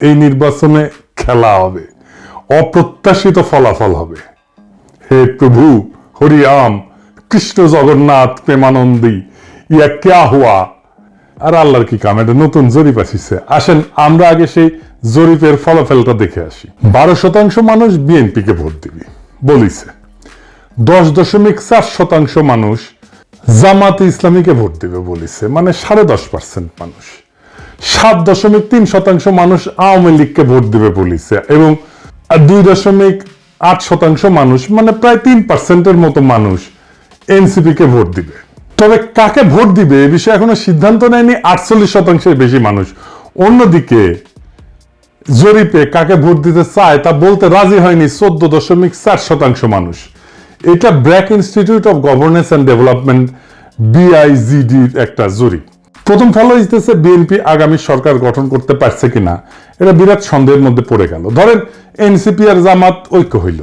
এই নির্বাচনে খেলা হবে, অপ্রত্যাশিত ফলাফল হবে। হে প্রভু হরি রাম কৃষ্ণ জগন্নাথ প্রেমানন্দী ইয়া ক্যা হুয়া। আর আল্লাহর কি কাম? এটা নতুন জরিপ আসিছে। আসেন, আমরা আগে সেই জরিপের ফলাফলটা দেখে আসি। বারো শতাংশ মানুষ বিএনপিকে ভোট দিবে, বলিছে। দশ দশমিক চার শতাংশ মানুষ জামাতে ইসলামীকে ভোট দিবে, বলিছে। মানে সাড়ে দশ পার্সেন্ট মানুষ। সাত দশমিক তিন শতাংশ মানুষ আওয়ামী লীগকে ভোট দিবে বলিছে এবং দুই দশমিক আট শতাংশ মানুষ মানে প্রায় তিন পার্সেন্টের মতো মানুষ এনসিপি কে ভোট দিবে। তবে কাকে ভোট দিবে এ বিষয়ে এখনও সিদ্ধান্ত নেয়নি আটচল্লিশ শতাংশের বেশি মানুষ। অন্যদিকে জরিপে কাকে ভোট দিতে চায় তা বলতে রাজি হয়নি চোদ্দ দশমিক চার শতাংশ মানুষ। এটা BRAC institute of governance and development, বিআইজিডির একটা জরিপ। প্রথম ফলো ইসতেছে বিএনপি আগামী সরকার গঠন করতে পারছে কিনা? এটা বিরাট সন্দেহের মধ্যে পড়ে গেল। ধরেন, এনসিপি আর জামাত ঐক্য হইল।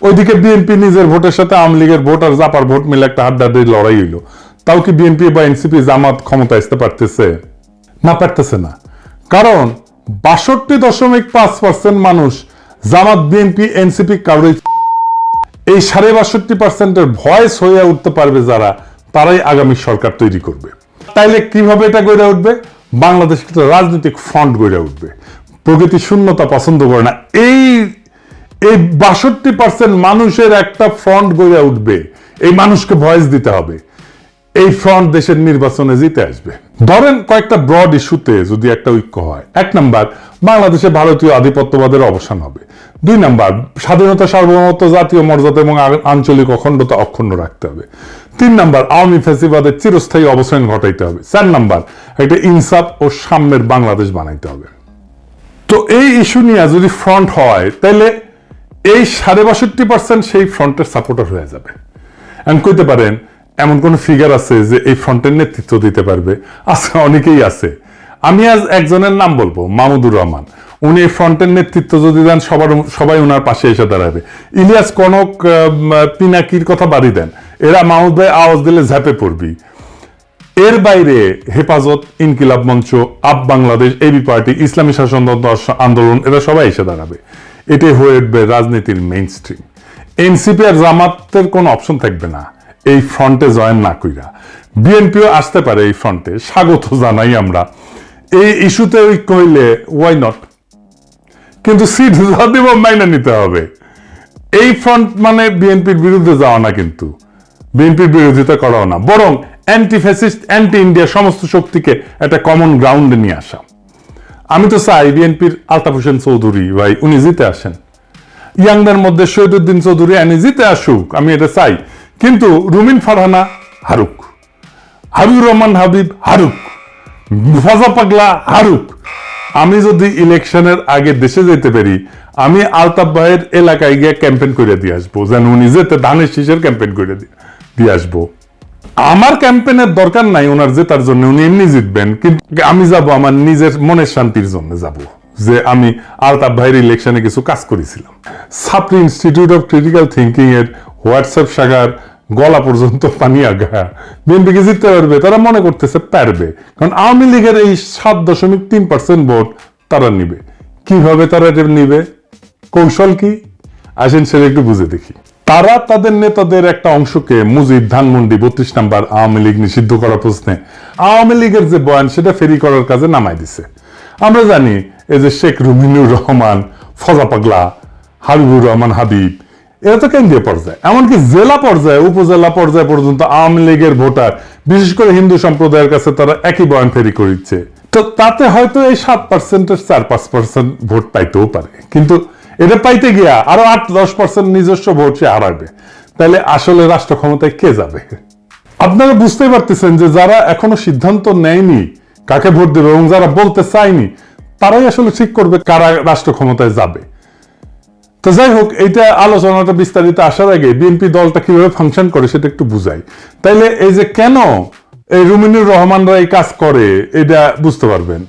ওইদিকে বিএনপি নিজের ভোটের সাথে আওয়ামী লীগের ভোট আর জাপার ভোট মিলে একটা হাড্ডাহাড্ডি লড়াই হইল। তাও কি বিএনপি বা এনসিপি জামাত ক্ষমতা আসতে পারতেছে? না পারতেছে না। কারণ, বাষট্টি দশমিক পাঁচ পার্সেন্ট মানুষ জামাত, বিএনপি, এনসিপি কারোই এই সাড়ে বাষট্টি পার্সেন্টের ভয়েস হয়ে উঠতে পারবে যারা, তারাই আগামী সরকার তৈরি করবে। তাইলে কীভাবে এটা গড়ে উঠবে? বাংলাদেশ একটা রাজনৈতিক ফ্রন্ট গড়ে উঠবে। প্রকৃতি শূন্যতা পছন্দ করে না। এই এই বাষট্টি পার্সেন্ট মানুষের একটা ফ্রন্ট গড়ে উঠবে। এই মানুষকে ভয়েস দিতে হবে। এই ফ্রন্ট দেশের নির্বাচনে জিতে আসবে। ধরেন কয়েকটা ব্রড ইস্যুতে যদি একটা ঐক্য হয়। এক নাম্বার, বাংলাদেশে ভারতীয় আধিপত্যবাদের অবসান হবে। দুই নাম্বার, স্বাধীনতা সার্বভৌমত্ব জাতীয় মর্যাদা এবং আঞ্চলিক অখণ্ডতা অক্ষুণ্ণ রাখতে হবে। তিন নাম্বার, আওয়ামী ফ্যাসিবাদের চিরস্থায়ী অবসান ঘটাইতে হবে। চার নাম্বার একটা ইনসাফ ও সাম্যের বাংলাদেশ বানাইতে হবে। তো এই ইস্যু নিয়ে যদি ফ্রন্ট হয়, তাহলে এই সাড়ে বাষট্টি পার্সেন্ট সেই ফ্রন্টের সাপোর্টার হয়ে যাবে। আমি কইতে পারেন, এমন কোন ফিগার আছে যে এই ফ্রন্টের নেতৃত্ব দিতে পারবে? আছে, অনেকেই আছে। আমি আজ একজনের নাম বলব মামুদুর রহমান। উনি এই ফ্রন্টের নেতৃত্ব যদি দেন, সবার, সবাই ওনার পাশে এসে দাঁড়াবে। ইলিয়াস কনক পিনাকির কথা বাড়ি দেন। এরা মাহমুদ ভাই আওয়াজ দিলে ঝাঁপে পড়বি। এর বাইরে হেফাজত, ইনকিলাব মঞ্চ, আপ বাংলাদেশ, এবি পার্টি, ইসলামী শাসনতন্ত্র আন্দোলন, এরা সবাই এসে দাঁড়াবে। এটাই হয়ে উঠবে রাজনীতির মেইন স্ট্রিম এনসিপি আর জামাতের কোনো অপশন থাকবে না। এই ফ্রন্টে জয়েন না কইরা। বিএনপিও আসতে পারে এই ফ্রন্টে স্বাগত জানাই আমরা। এই ইস্যুতে ঐক্য হইলে ওয়াই নট কিন্তু সিট দিব, মাইনে নিতে হবে। এই ফ্রন্ট মানে বিএনপির বিরুদ্ধে যাওয়া না কিন্তু। বিএনপির বিরোধিতা করাও না, বরং অ্যান্টি ফ্যাসিস্ট অ্যান্টি ইন্ডিয়া সমস্ত শক্তিকে একটা কমন গ্রাউন্ডে নিয়ে আসা। আমি তো চাই বিএনপির আলতাফ হোসেন চৌধুরী ভাই, উনি জিতে আসেন। ইয়াংদের মধ্যে শহীদুদ্দিন চৌধুরী আনি জিতে আসুক, আমি এটা চাই। কিন্তু রুমিন ফারহানা, হারুক। হাবিবুর রহমান হাবিব, হারুক। ফাজা পাগলা, হারুক। আমি যদি ইলেকশনের আগে দেশে যেতে পারি, আমি আলতাফ ভাইয়ের এলাকায় গিয়ে ক্যাম্পেইন করে দিয়ে আসব, যেন উনি যেতে ধানের শীষের ক্যাম্পেইন করে দিয়ে- দিয়ে আসব। আমার ক্যাম্পেইনের দরকার নাই ওনার জেতার জন্য, উনি এমনি জিতবেন। কিন্তু আমি যাব, আমার নিজের মনের শান্তির জন্য যাব, যে আমি আলতাফ ভাইয়ের ইলেকশনে কিছু কাজ করেছিলাম। ছাত্রী ইনস্টিটিউট অফ ক্রিটিক্যাল থিঙ্কিং এর হোয়াটসঅ্যাপ শাখার গলা পর্যন্ত পানি আগা। বিএনপিকে জিততে পারবে, তারা মনে করতেছে পারবে। কারণ আওয়ামী লীগের এই সাত দশমিক তিন পার্সেন্ট ভোট তারা নিবে। কীভাবে তারা এটা নিবে? কৌশল কি? আসেন, সেটা একটু বুঝে দেখি। তারা তাদের নেতাদের একটা অংশকে মুজিব ধানমন্ডি বত্রিশ নাম্বার আওয়ামী লীগ নিষিদ্ধ করার প্রশ্নে আওয়ামী লীগের যে বয়ান, সেটা ফেরি করার কাজে নামাই দিছে। আমরা জানি এই যে শেখ রুমিনুর রহমান, ফজা পাগলা, হাবিবুর রহমান হাবিব, এরা তো কেন্দ্রীয় পর্যায়ে। এমনকি জেলা পর্যায়ে, উপজেলা পর্যায়ে পর্যন্ত আওয়ামী লীগের ভোটার, বিশেষ করে হিন্দু সম্প্রদায়ের কাছে তারা একই বয়ান ফেরি করিচ্ছে। তো তাতে হয়তো এই সাত পার্সেন্টের চার পাঁচ পার্সেন্ট ভোট পাইতেও পারে। কিন্তু এটা পাইতে গিয়া আরও আট, দশ পার্সেন্ট নিজস্ব ভোট সে হারাবে তাহলে আসলে রাষ্ট্র ক্ষমতায় কে যাবে? আপনারা বুঝতেই পারতেছেন যে যারা এখনও সিদ্ধান্ত নেয়নি কাকে ভোট দেবে এবং যারা বলতে চায়নি, তারাই আসলে ঠিক করবে কারা রাষ্ট্র ক্ষমতায় যাবে। তো যাই হোক, এইটা আলোচনাটা বিস্তারিত আসার আগে বিএনপি দলটা কীভাবে ফাংশন করে সেটা একটু বুঝাই। তাইলে এই যে কেন এই রুমিনুর রহমানরা এই কাজ করে, এটা বুঝতে পারবেন।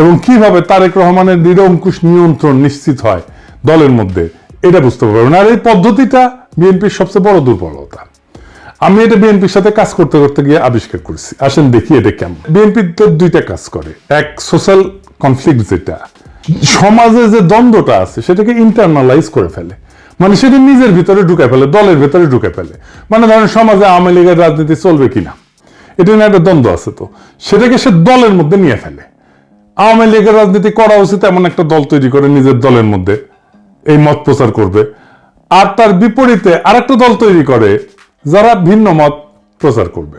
এবং কীভাবে তারেক রহমানের নিরঙ্কুশ নিয়ন্ত্রণ নিশ্চিত হয় দলের মধ্যে। এটা বুঝতে পারবেন। আর এই পদ্ধতিটা বিএনপির সবচেয়ে বড় দুর্বলতা। আমি এটা বিএনপির সাথে কাজ করতে করতে গিয়ে আবিষ্কার করেছি। আসেন দেখি এটা কেমন। বিএনপি তো দুইটা কাজ করে। এক সোশ্যাল কনফ্লিক্ট যেটা। সমাজে যে দ্বন্দ্বটা আছে, সেটাকে ইন্টারনালাইজ করে ফেলে। মানে সেটা নিজের ভিতরে ঢুকে ফেলে, দলের ভিতরে ঢুকে ফেলে। মানে ধরেন সমাজে আওয়ামী লীগের রাজনীতি চলবে কিনা? এটা নিয়ে একটা দ্বন্দ্ব আছে তো। সেটাকে সে দলের মধ্যে নিয়ে ফেলে। আওয়ামী লীগের রাজনীতি করা উচিত এমন একটা দল তৈরি করে নিজের দলের মধ্যে। এই মত প্রচার করবে। আর তার বিপরীতে আরেকটা দল তৈরি করে, যারা ভিন্ন মত প্রচার করবে।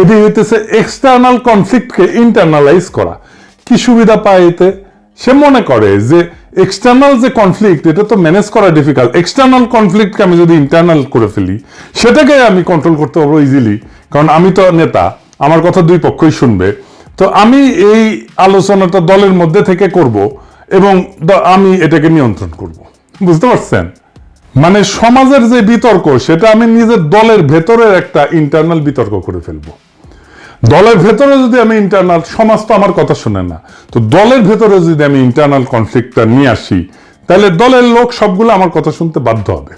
এটি হইতেছে এক্সটার্নাল কনফ্লিক্টকে ইন্টারনালাইজ করা। কি সুবিধা পায় এতে? সে মনে করে যে এক্সটার্নাল যে কনফ্লিক্ট এটা তো ম্যানেজ করা ডিফিকাল্ট এক্সটার্নাল কনফ্লিক্টকে আমি যদি ইন্টারনাল করে ফেলি, সেটাকে আমি কন্ট্রোল করতে পারব ইজিলি কারণ আমি তো নেতা, আমার কথা দুই পক্ষই শুনবে। তো আমি এই আলোচনাটা দলের মধ্যে থেকে করব এবং আমি এটাকে নিয়ন্ত্রণ করব। বুঝতে পারছেন? মানে সমাজের যে বিতর্ক, সেটা আমি নিজের দলের ভেতরের একটা ইন্টারনাল বিতর্ক করে ফেলব। দলের ভেতরে যদি আমি ইন্টারনাল সমাজ তো আমার কথা শুনে না। তো দলের ভেতরে যদি আমি ইন্টারনাল কনফ্লিক্টটা নিয়ে আসি, তাহলে দলের লোক সবগুলো আমার কথা শুনতে বাধ্য হবে।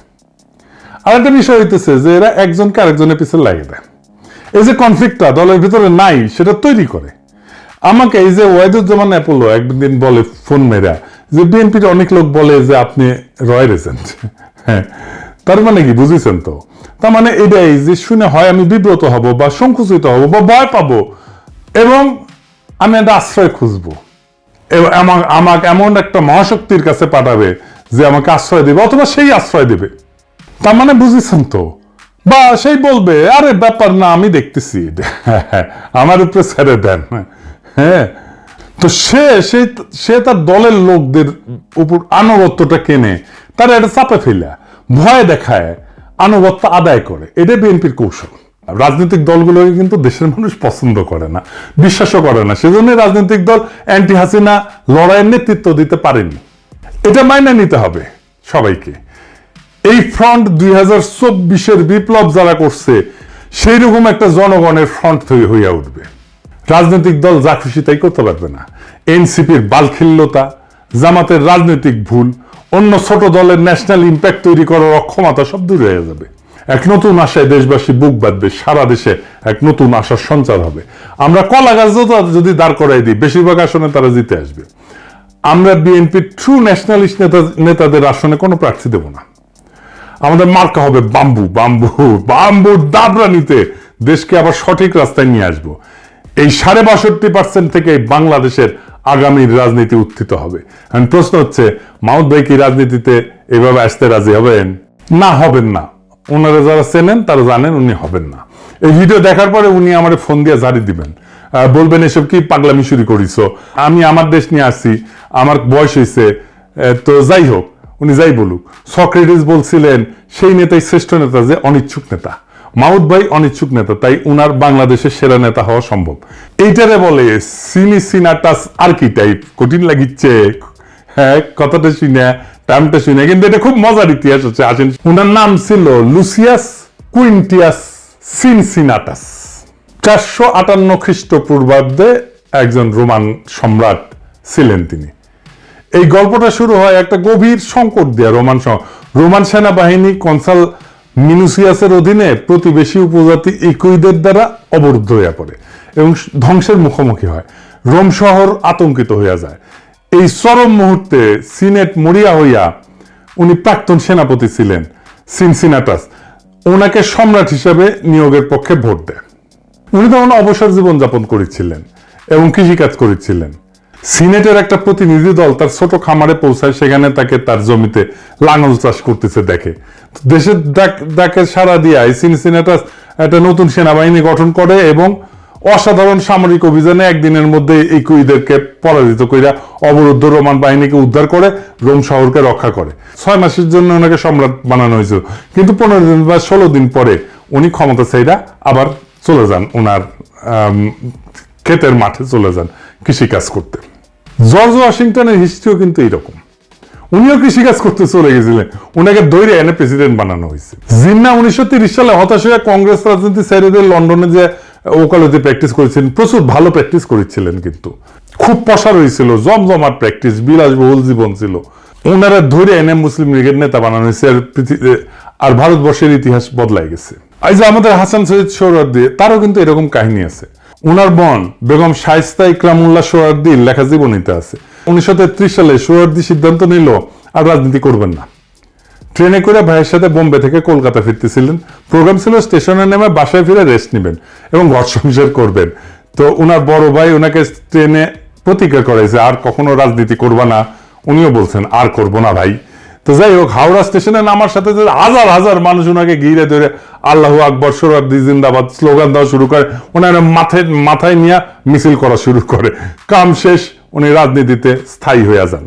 আর একটা বিষয় হইতেছে যে এরা একজনকে আরেকজনের পিছনে লাগিয়ে দেয়। এই যে কনফ্লিক্টটা দলের ভিতরে নাই, সেটা তৈরি করে। আমাকে এই যে ওয়াইদুজ্জামান অ্যাপোলো একদিন বলে ফোন মেরা যে বিএনপির অনেক লোক বলে যে আপনি রয়ের এজেন্ট হ্যাঁ তার মানে কি বুঝেছেন তো? তার মানে এটাই যে শুনে হয় আমি বিব্রত হব বা সংকুচিত হব বা ভয় পাবো এবং আমি একটা আশ্রয় খুঁজবো। আমাকে এমন একটা মহাশক্তির কাছে পাঠাবে যে আমাকে আশ্রয় দেবে অথবা সেই আশ্রয় দেবে। তার মানে বুঝেছেন তো? বা সেই বলবে, আরে, ব্যাপার না, আমি দেখতেছি আমার উপরে ছেড়ে দেন। হ্যাঁ তো সে সে সে তার দলের লোকদের উপর আনুগত্যটা কেনে, তারা এটা চাপে ফেলে, ভয় দেখায়, আনুগত্য আদায় করে। এটা বিএনপির কৌশল। রাজনৈতিক দলগুলোকে কিন্তু দেশের মানুষ পছন্দ করে না, বিশ্বাসও করে না। সেজন্য রাজনৈতিক দল অ্যান্টি হাসিনা লড়াইয়ের নেতৃত্ব দিতে পারেনি। এটা মাইনে নিতে হবে সবাইকে। এই ফ্রন্ট দুই হাজার চব্বিশের বিপ্লব যারা করছে সেই রকম একটা জনগণের ফ্রন্ট তৈরি হইয়া উঠবে। রাজনৈতিক দল যা খুশি তাই করতে পারবে না। এনসিপির বালখিল্যতা, জামাতের রাজনৈতিক ভুল, অন্য ছোট দলের ন্যাশনাল ইম্প্যাক্ট তৈরি করার অক্ষমতা সব দূরে হয়ে যাবে। এক নতুন আশায় দেশবাসী বুক বাঁধবে, সারা দেশে এক নতুন আশার সঞ্চার হবে। আমরা কলা গাছ যদি দাঁড় করাই দিই, বেশিরভাগ আসনে তারা জিতে আসবে। আমরা বিএনপির ট্রু ন্যাশনালিস্ট নেতা, নেতাদের আসনে কোনো প্রার্থী দেব না। আমাদের মার্কা হবে বাম্বু বাম্বু, বাম্বুর দাবরা নিতে দেশকে আবার সঠিক রাস্তায় নিয়ে আসব। এই সাড়ে বাষট্টি পার্সেন্ট থেকে বাংলাদেশের আগামীর রাজনীতি উত্থিত হবে। এখন প্রশ্ন হচ্ছে মাউদ ভাই কি রাজনীতিতে এভাবে আসতে রাজি হবেন? না হবেন না। ওনারা যারা চেনেন, তারা জানেন উনি হবেন না। এই ভিডিও দেখার পরে উনি আমার ফোন দিয়ে জারি দিবেন। বলবেন, এসব কি পাগলামি শুরু করিস আমি আমার দেশ নিয়ে আসছি আমার বয়স হয়েছে তো যাই হোক, উনি যাই বলুক। সক্রেটিস বলছিলেন, সেই নেতাই শ্রেষ্ঠ নেতা যে অনিচ্ছুক নেতা। মাউদ ভাই অনিচ্ছুক নেতা, তাই উনার বাংলাদেশের সেরা নেতা হওয়া সম্ভব। এইটারে বলে সিনি সিনাটাস আর্কিটাইপ, কঠিন লাগিচ্ছে। হ্যাঁ কথাটা শুনে টাইমটা শুনে, কিন্তু এটা খুব মজার ইতিহাস হচ্ছে, আসেন। উনার নাম ছিল লুসিয়াস কুইন্টিয়াস সিনসিনাটাস। চারশো আটান্ন খ্রিস্টপূর্বাব্দে একজন রোমান সম্রাট ছিলেন তিনি। এই গল্পটা শুরু হয় একটা গভীর সংকট দেয়া, রোমান রোমান সেনাবাহিনী কনসাল মিনুসিয়াসের অধীনে প্রতিবেশী উপজাতি ইকুইদের দ্বারা অবরুদ্ধ হইয়া পড়ে এবং ধ্বংসের মুখোমুখি হয়। রোম শহর আতঙ্কিত হইয়া যায়। এই চরম মুহূর্তে সিনেট মরিয়া হইয়া উনি প্রাক্তন সেনাপতি ছিলেন, সিনসিনাটাস। ওনাকে সম্রাট হিসেবে নিয়োগের পক্ষে ভোট দেয়। উনি তখন অবসর জীবন যাপন করেছিলেন এবং কৃষিকাজ করেছিলেন। সিনেটের একটা প্রতিনিধি দল তার ছোট খামারে পৌঁছায়, সেখানে তাকে তার জমিতে লাঙল চাষ করতেছে দেখে। দেশের ডাকে সারা দিয়ে সিনসিনেটাস একটা নতুন সেনাবাহিনী গঠন করে এবং অসাধারণ সামরিক অভিযানে একদিনের মধ্যে এই কুইদেরকে পরাজিত কইরা অবরুদ্ধ রোমান বাহিনীকে উদ্ধার করে রোম শহরকে রক্ষা করে। ছয় মাসের জন্য ওনাকে সম্রাট বানানো হয়েছিল। কিন্তু পনেরো দিন বা ষোলো দিন পরে উনি ক্ষমতা চাইরা আবার চলে যান ওনার ক্ষেতের মাঠে চলে যান কৃষিকাজ করতে। জর্জ ওয়াশিংটনের হিস্ট্রিও কিন্তু এইরকম। উনিও কৃষিকাজ করতে চলে গেছিলেন। উনাকে দৈরে এনে প্রেসিডেন্ট বানানো হয়েছে। জিন্না উনিশশো সালে হতাশ হয়ে কংগ্রেস রাজনীতি ছেড়ে লন্ডনে যে ওকালতি প্র্যাকটিস করেছিলেন, প্রচুর ভালো প্র্যাকটিস করেছিলেন কিন্তু। খুব পসার হয়েছিল, জমজমাট প্র্যাকটিস বিলাসবহুল জীবন ছিল। ওনারা ধরে এনে মুসলিম লীগের নেতা বানানো হয়েছে আর আর ভারতবর্ষের ইতিহাস বদলাই গেছে। এই যে আমাদের হাসান সৈয়দ সোহরার্দি তারও কিন্তু এরকম কাহিনী আছে। উনার বোন বেগম শাইস্তা ইকরামুল্লাহ সোহরার্দির লেখা জীবনীতে আছে। উনিশশো তেত্রিশ সালে সোহরার্দি সিদ্ধান্ত নিল, আর রাজনীতি করবেন না। ট্রেনে করে ভাইয়ের সাথে বোম্বে থেকে কলকাতা ফিরতেছিলেন। প্রোগ্রাম ছিল স্টেশনে নেমে বাসায় ফিরে রেস্ট নেবেন এবং ঘর সংসার করবেন। তো ওনার বড় ভাই ওনাকে ট্রেনে প্রতিজ্ঞা করেছে আর কখনো রাজনীতি করবা না। উনিও বলছেন, আর করব না ভাই। তো যাই হোক, হাওড়া স্টেশনে নামার সাথে সাথে হাজার হাজার মানুষ ওনাকে ঘিরে ধরে আল্লাহ আকবর সোরাব্দি জিন্দাবাদ স্লোগান দেওয়া শুরু করে। ওনার মাথায় মাথায় নিয়ে মিছিল করা শুরু করে। কাম শেষ, উনি রাজনীতিতে স্থায়ী হয়ে যান।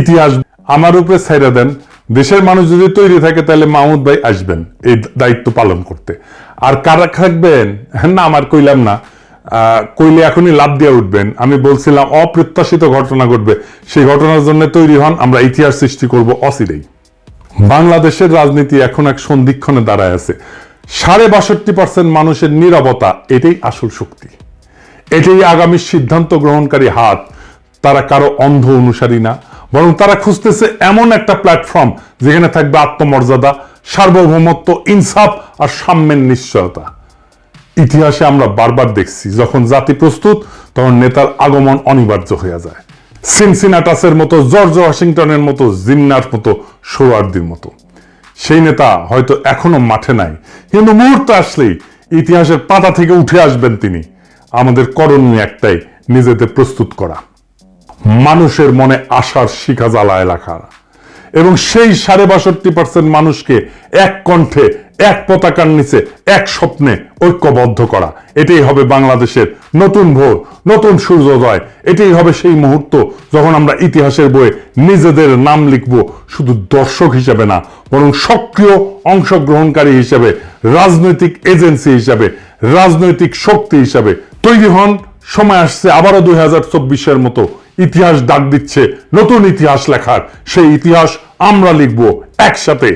ইতিহাস আমার উপরে ছাইরা দেন। দেশের মানুষ যদি তৈরি থাকে, তাহলে মাহমুদ ভাই আসবেন, এই দায়িত্ব পালন করতে। আর কারা থাকবেন? না, আমার কইলাম না। কইলে এখনই লাভ দিয়ে উঠবেন। আমি বলছিলাম, অপ্রত্যাশিত ঘটনা ঘটবে। সেই ঘটনার জন্য তৈরি হন, আমরা ইতিহাস সৃষ্টি করব অচিরেই। বাংলাদেশের রাজনীতি এখন এক সন্ধিক্ষণে দাঁড়ায় আছে। সাড়ে বাষট্টি পার্সেন্ট মানুষের নিরবতা, এটাই আসল শক্তি। এটাই আগামী সিদ্ধান্ত গ্রহণকারী হাত। তারা কারও অন্ধ অনুসারী না, বরং তারা খুঁজতেছে এমন একটা প্ল্যাটফর্ম যেখানে থাকবে আত্মমর্যাদা, সার্বভৌমত্ব, ইনসাফ আর সাম্যের নিশ্চয়তা। ইতিহাসে আমরা বারবার দেখছি, যখন জাতি প্রস্তুত, তখন নেতার আগমন অনিবার্য হয়ে যায়। সিনসিনাটাসের মতো, জর্জ ওয়াশিংটনের মতো, জিন্নার মতো, সোয়ার্দির মতো। সেই নেতা হয়তো এখনও মাঠে নাই, কিন্তু মুহূর্ত আসলেই ইতিহাসের পাতা থেকে উঠে আসবেন তিনি। আমাদের করণীয় একটাই, নিজেদের প্রস্তুত করা। মানুষের মনে আশার শিখা জ্বালায় রাখা এবং সেই সাড়ে বাষট্টি পার্সেন্ট মানুষকে এক কণ্ঠে এক পতাকার নিচে এক স্বপ্নে ঐক্যবদ্ধ করা। এটাই হবে বাংলাদেশের নতুন ভোর, নতুন সূর্যোদয়। এটাই হবে সেই মুহূর্ত যখন আমরা ইতিহাসের বইয়ে নিজেদের নাম লিখব শুধু দর্শক হিসেবে না, বরং সক্রিয় অংশগ্রহণকারী হিসেবে, রাজনৈতিক এজেন্সি হিসেবে, রাজনৈতিক শক্তি হিসেবে তৈরি হন। সময় আসছে আবারও দুই হাজার চব্বিশের মতো ইতিহাস ডাক দিচ্ছে, নতুন ইতিহাস লেখার। সেই ইতিহাস আমরা লিখব একসাথে।